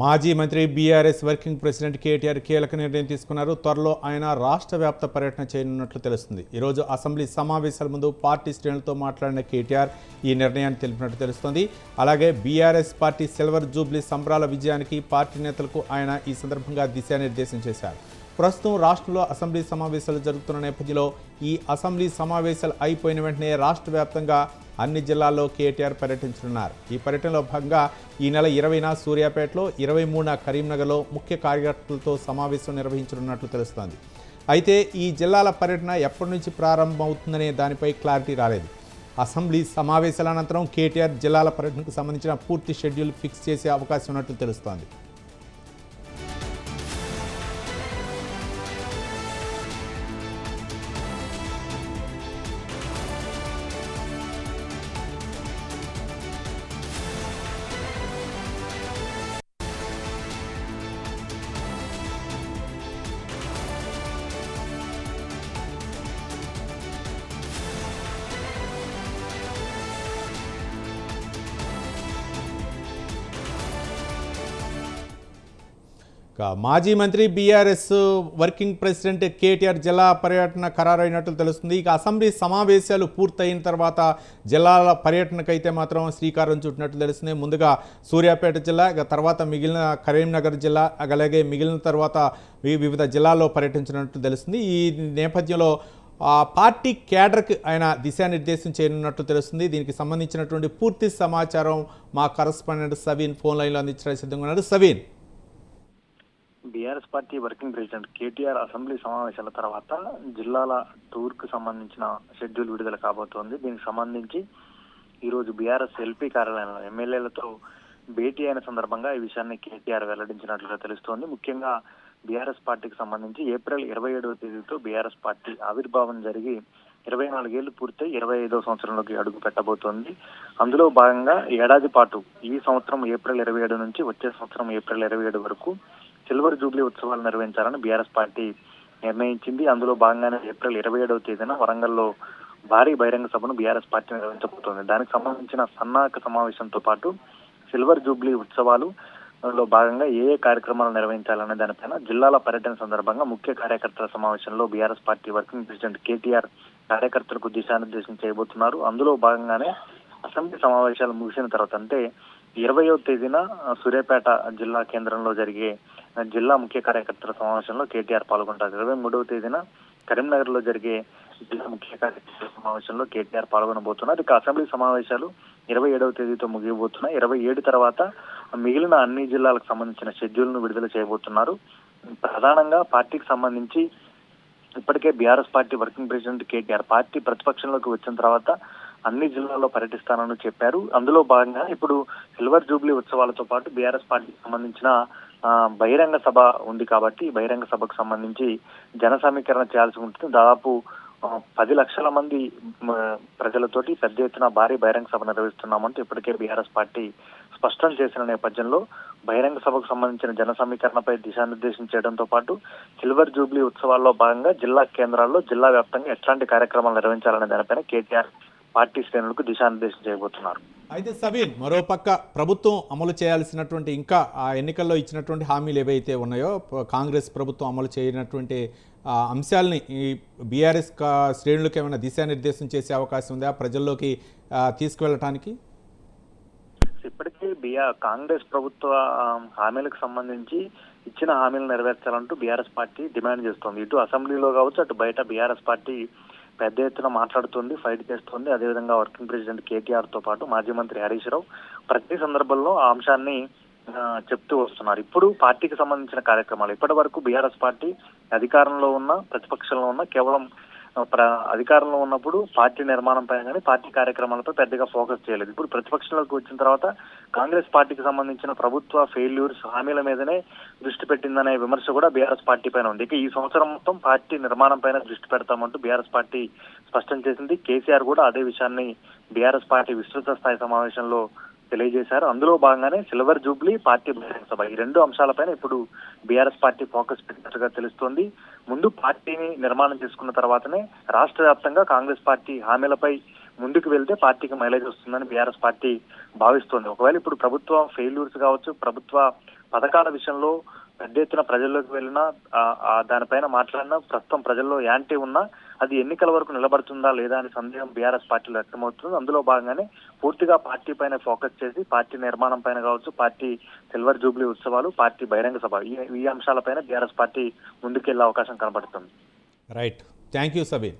మాజీ మంత్రి BRS working president KTR కీలక నిర్ణయం తీసుకున్నారు. త్వరలో ఆయన రాష్ట్ర వ్యాప్త పర్యటన చేయనున్నట్లు తెలుస్తుంది. ఈరోజు అసెంబ్లీ సమావేశాల ముందు పార్టీ శ్రేణులతో మాట్లాడిన కేటీఆర్ ఈ నిర్ణయాన్ని తెలిపినట్టు తెలుస్తోంది. అలాగే బీఆర్ఎస్ పార్టీ సిల్వర్ జూబ్లీ సంబరాల విజయానికి పార్టీ నేతలకు ఆయన ఈ సందర్భంగా దిశానిర్దేశం చేశారు. ప్రస్తుతం రాష్ట్రంలో అసెంబ్లీ సమావేశాలు జరుగుతున్న నేపథ్యంలో ఈ అసెంబ్లీ సమావేశాలు అయిపోయిన వెంటనే రాష్ట్ర వ్యాప్తంగా అన్ని జిల్లాల్లో కేటీఆర్ పర్యటించనున్నారు. ఈ పర్యటనలో భాగంగా ఈ నెల ఇరవైన సూర్యాపేటలో ఇరవై మూడున కరీంనగర్లో ముఖ్య కార్యకర్తలతో సమావేశం నిర్వహించనున్నట్లు తెలుస్తోంది. అయితే ఈ జిల్లాల పర్యటన ఎప్పటి నుంచి ప్రారంభమవుతుందనే దానిపై క్లారిటీ రాలేదు. అసెంబ్లీ సమావేశాల అనంతరం కేటీఆర్ జిల్లాల పర్యటనకు సంబంధించిన పూర్తి షెడ్యూల్ ఫిక్స్ చేసే అవకాశం ఉన్నట్లు తెలుస్తోంది. మాజీ మంత్రి బీఆర్ఎస్ వర్కింగ్ ప్రెసిడెంట్ కేటీఆర్ జిల్లా పర్యటన ఖరారైనట్లు తెలుస్తుంది. ఇక అసెంబ్లీ సమావేశాలు పూర్తయిన తర్వాత జిల్లాల పర్యటనకైతే మాత్రం శ్రీకారం చుట్టినట్లు తెలుస్తుంది. ముందుగా సూర్యాపేట జిల్లా ఇక తర్వాత మిగిలిన కరీంనగర్ జిల్లా అలాగే మిగిలిన తర్వాత వి- వివిధ జిల్లాల్లో పర్యటించినట్లు తెలుస్తుంది. ఈ నేపథ్యంలో ఆ పార్టీ కేడర్కి ఆయన దిశానిర్దేశం చేయనున్నట్లు తెలుస్తుంది. దీనికి సంబంధించినటువంటి పూర్తి సమాచారం మా కరస్పాండెంట్ సవీన్ ఫోన్ లైన్లో అందించడానికి సిద్ధంగా ఉన్నారు Saveen. BRS party working president KTR assembly సమావేశాల తర్వాత జిల్లాల టూర్కు సంబంధించిన షెడ్యూల్ విడుదల కాబోతోంది. దీనికి సంబంధించి ఈ రోజు బీఆర్ఎస్ ఎల్పీ కార్యాలయంలో ఎమ్మెల్యేలతో భేటీ అయిన సందర్భంగా ఈ విషయాన్ని కేటీఆర్ వెల్లడించినట్లుగా తెలుస్తోంది. ముఖ్యంగా బీఆర్ఎస్ పార్టీకి సంబంధించి ఏప్రిల్ ఇరవై ఏడవ తేదీతో బీఆర్ఎస్ పార్టీ ఆవిర్భావం జరిగి ఇరవై నాలుగేళ్ళు పూర్తయి ఇరవై ఐదో సంవత్సరంలోకి అడుగు పెట్టబోతోంది. అందులో భాగంగా ఏడాది పాటు ఈ సంవత్సరం ఏప్రిల్ ఇరవై ఏడు నుంచి వచ్చే సంవత్సరం ఏప్రిల్ ఇరవై ఏడు వరకు సిల్వర్ జూబ్లీ ఉత్సవాలు నిర్వహించాలని బీఆర్ఎస్ పార్టీ నిర్ణయించింది. అందులో భాగంగానే ఏప్రిల్ ఇరవై ఏడవ తేదీన వరంగల్లో భారీ బహిరంగ సభను బీఆర్ఎస్ పార్టీ నిర్వహించబోతోంది. దానికి సంబంధించిన సన్నాహక సమావేశంతో పాటు సిల్వర్ జూబ్లీ ఉత్సవాలు లో భాగంగా ఏ ఏ కార్యక్రమాలు నిర్వహించాలనే దానిపైన జిల్లాల పర్యటన సందర్భంగా ముఖ్య కార్యకర్తల సమావేశంలో BRS party working president KTR కార్యకర్తలకు దిశానిర్దేశం చేయబోతున్నారు. అందులో భాగంగానే అసెంబ్లీ సమావేశాలు ముగిసిన తర్వాత అంటే ఇరవయో తేదీన సూర్యాపేట జిల్లా కేంద్రంలో జరిగే జిల్లా ముఖ్య కార్యకర్తల సమావేశంలో కేటీఆర్ పాల్గొంటారు. ఇరవై మూడవ తేదీన కరీంనగర్లో జరిగే జిల్లా ముఖ్య కార్యకర్తల సమావేశంలో కేటీఆర్ పాల్గొనబోతున్నారు. ఇక అసెంబ్లీ సమావేశాలు ఇరవై ఏడవ తేదీతో ముగియబోతున్నాయి. ఇరవై ఏడు తర్వాత మిగిలిన అన్ని జిల్లాలకు సంబంధించిన షెడ్యూల్ను విడుదల చేయబోతున్నారు. ప్రధానంగా పార్టీకి సంబంధించి ఇప్పటికే BRS party working president KTR party ప్రతిపక్షంలోకి వచ్చిన తర్వాత అన్ని జిల్లాల్లో పర్యటిస్తానని చెప్పారు. అందులో భాగంగా ఇప్పుడు సిల్వర్ జూబ్లీ ఉత్సవాలతో పాటు బీఆర్ఎస్ పార్టీకి సంబంధించిన బహిరంగ సభ ఉంది కాబట్టి బహిరంగ సభకు సంబంధించి జన సమీకరణ చేయాల్సి ఉంటుంది. దాదాపు పది లక్షల మంది ప్రజలతోటి పెద్ద ఎత్తున భారీ బహిరంగ సభ నిర్వహిస్తున్నామంటూ ఇప్పటికే బీఆర్ఎస్ పార్టీ స్పష్టం చేసిన నేపథ్యంలో బహిరంగ సభకు సంబంధించిన జన సమీకరణపై దిశానిర్దేశం చేయడంతో పాటు సిల్వర్ జూబ్లీ ఉత్సవాల్లో భాగంగా జిల్లా కేంద్రాల్లో జిల్లా వ్యాప్తంగా ఎట్లాంటి కార్యక్రమాలు నిర్వహించాలనే దానిపైన కేటీఆర్ పార్టీ శ్రేణులకు దిశానిర్దేశం చేయబోతున్నారు. అయితే సవీన్ మరోపక్క ప్రభుత్వం అమలు చేయాల్సినటువంటి ఇంకా ఆ ఎన్నికల్లో ఇచ్చినటువంటి హామీలు ఏవైతే ఉన్నాయో కాంగ్రెస్ ప్రభుత్వం అమలు చేయనటువంటి అంశాలని ఈ బీఆర్ఎస్ శ్రేణులకు ఏమైనా దిశానిర్దేశం చేసే అవకాశం ఉందా ప్రజల్లోకి తీసుకువెళ్ళటానికి? ఇప్పటికే బిఆర్ కాంగ్రెస్ ప్రభుత్వ హామీలకు సంబంధించి ఇచ్చిన హామీలు నెరవేర్చాలంటూ బీఆర్ఎస్ పార్టీ డిమాండ్ చేస్తోంది. ఇటు అసెంబ్లీలో కావచ్చు అటు బయట బీఆర్ఎస్ పార్టీ పెద్ద ఎత్తున మాట్లాడుతుంది ఫైట్ చేస్తుంది. అదేవిధంగా వర్కింగ్ ప్రెసిడెంట్ కేటీఆర్తో పాటు మాజీ మంత్రి హరీష్ రావు ప్రతి సందర్భంలో ఆ అంశాన్ని ఆ, చెప్తూ వస్తున్నారు. ఇప్పుడు పార్టీకి సంబంధించిన కార్యక్రమాలు. ఇప్పటి వరకు బీఆర్ఎస్ పార్టీ అధికారంలో ఉన్న ప్రతిపక్షంలో ఉన్న కేవలం అధికారంలో ఉన్నప్పుడు పార్టీ నిర్మాణం పైన కానీ పార్టీ కార్యక్రమాలపై పెద్దగా ఫోకస్ చేయలేదు. ఇప్పుడు ప్రతిపక్షంలోకి వచ్చిన తర్వాత కాంగ్రెస్ పార్టీకి సంబంధించిన ప్రభుత్వ ఫెయిల్యూర్స్ హామీల మీదనే దృష్టి పెట్టిందనే విమర్శ కూడా బీఆర్ఎస్ పార్టీ పైన ఉంది. ఇక ఈ సంవత్సరం మొత్తం పార్టీ నిర్మాణం పైన దృష్టి పెడతామంటూ బీఆర్ఎస్ పార్టీ స్పష్టం చేసింది. కేసీఆర్ కూడా అదే విషయాన్ని బీఆర్ఎస్ పార్టీ విస్తృత స్థాయి సమావేశంలో తెలియజేశారు. అందులో భాగంగానే సిల్వర్ జూబ్లీ పార్టీ బహిరంగ సభ ఈ రెండు అంశాలపైన ఇప్పుడు బీఆర్ఎస్ పార్టీ ఫోకస్ పెట్టినట్టుగా తెలుస్తోంది. ముందు పార్టీని నిర్మాణం చేసుకున్న తర్వాతనే రాష్ట్ర వ్యాప్తంగా కాంగ్రెస్ పార్టీ హామీలపై ముందుకు వెళ్తే పార్టీకి మైలేజ్ వస్తుందని బీఆర్ఎస్ పార్టీ భావిస్తోంది. ఒకవేళ ఇప్పుడు ప్రభుత్వ ఫెయిల్యూర్స్ కావచ్చు ప్రభుత్వ పథకాల విషయంలో పెద్ద ఎత్తున ప్రజల్లోకి వెళ్ళినా దానిపైన మాట్లాడినా ప్రస్తుతం ప్రజల్లో యాంటీ ఉన్నా అది ఎన్నికల వరకు నిలబడుతుందా లేదా అనే సందేహం బీఆర్ఎస్ పార్టీలో వ్యక్తమవుతుంది. అందులో భాగంగానే పూర్తిగా పార్టీ పైన ఫోకస్ చేసి పార్టీ నిర్మాణం పైన కావచ్చు పార్టీ సిల్వర్ జూబ్లీ ఉత్సవాలు పార్టీ బహిరంగ సభ ఈ అంశాలపైన బీఆర్ఎస్ పార్టీ ముందుకెళ్ళే అవకాశం కనబడుతుంది. Right thank you Sabeen